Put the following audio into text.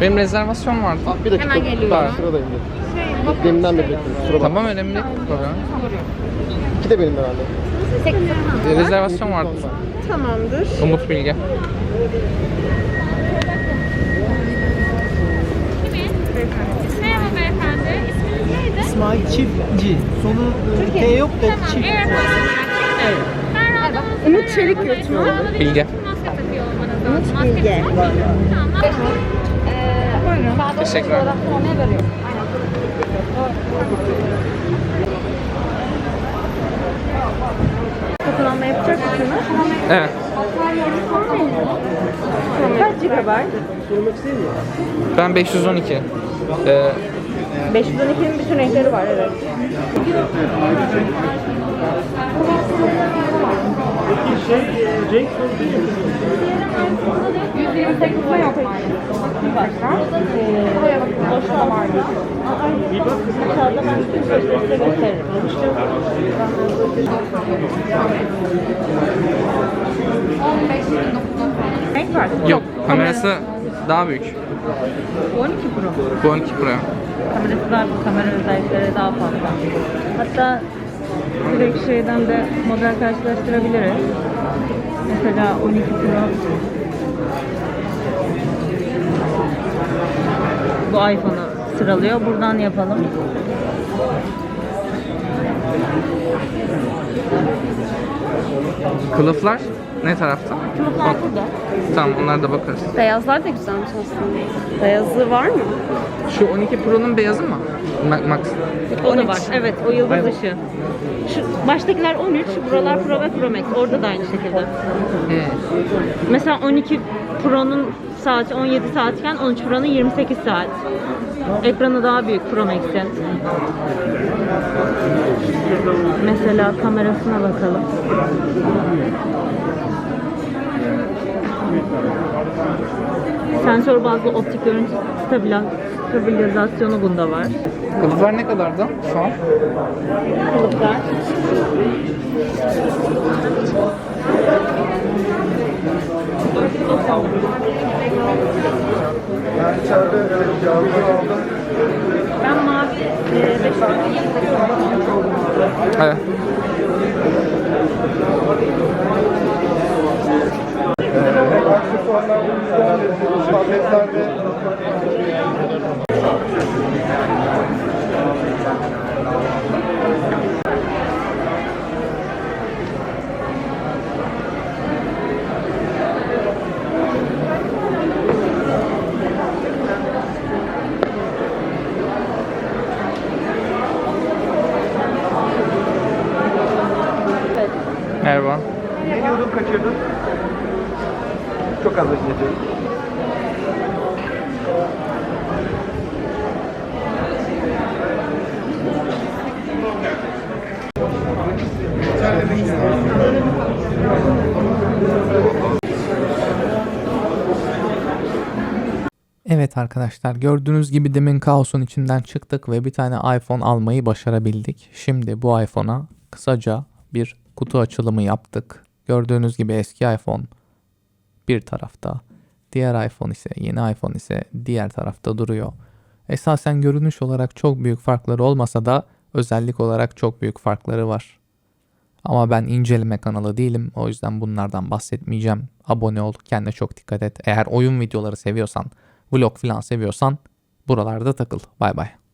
Benim rezervasyon vardı. Ah, bir dakika. Hemen geliyorum. Var. Sıradayım. Gittiğimden beri bekliyorum. Kusura bakma. Tamam önemli değil. Problem. İki de benim herhalde. E, rezervasyon vardı. Tamamdır. Umut Bilge. Merhaba beyefendi. İsminiz neydi? İsmail Çiftçi. Sonu e, T yok da Tamam, çift. Mi? Ben randevunuzu Umut. Çelik anda Bilge. Maske takıyor olmanız lazım. Umut Maske Bilge. takıyor musunuz? Tamam. Teşekkürler. Fotoğraflama yapacak mısınız? Evet. Kaç GB? Ben 512. Ee, 512'nin bütün renkleri var evet. %28'de yok maalesef. Başka? Buraya bakın. Boşluğa var mı? Aşağıda ben bütün sözleri size gösteririm. Renk var. yok. Kamerası daha büyük. Bu 12 Pro. Bu 12 Pro. Kamerası daha kamera özellikleri daha fazla. Hatta direkt şeyden de model karşılaştırabiliriz. Mesela 12 Pro bu iPhone'u sıralıyor. Buradan yapalım. Kılıflar ne tarafta? Kılıflar burada. Tamam onlara da bakarız. Beyazlar da güzelmiş aslında. Beyazı var mı? Şu 12 Pro'nun beyazı mı? Ma- Max. O da var. Evet, o yıldız ışığı. Şu baştakiler 13, buralar Pro ve Pro Max. Orada da aynı şekilde. Hmm. Mesela 12 Pro'nun saati 17 saatken 13 Pro'nun 28 saat. Ekranı daha büyük Pro Max'in. Mesela kamerasına bakalım. Sensör bazlı optik görüntü stabil- stabilizasyonu bunda var. Kılıflar ne kadardı şu an? Kılıflar. Ben içeride evet, cevabı aldım. Ben mavi e, beş tane Evet. Hem aksesuarlar, hem tabletler ve Merhaba. Ne diyordum kaçırdım? Çok az bekletiyorum. Evet arkadaşlar gördüğünüz gibi demin kaosun içinden çıktık ve bir tane iPhone almayı başarabildik. Şimdi bu iPhone'a kısaca bir kutu açılımı yaptık. Gördüğünüz gibi eski iPhone bir tarafta, diğer iPhone ise yeni iPhone ise diğer tarafta duruyor. Esasen görünüş olarak çok büyük farkları olmasa da özellik olarak çok büyük farkları var. Ama ben inceleme kanalı değilim. O yüzden bunlardan bahsetmeyeceğim. Abone ol, kendine çok dikkat et. Eğer oyun videoları seviyorsan, vlog falan seviyorsan buralarda takıl. Bay bay.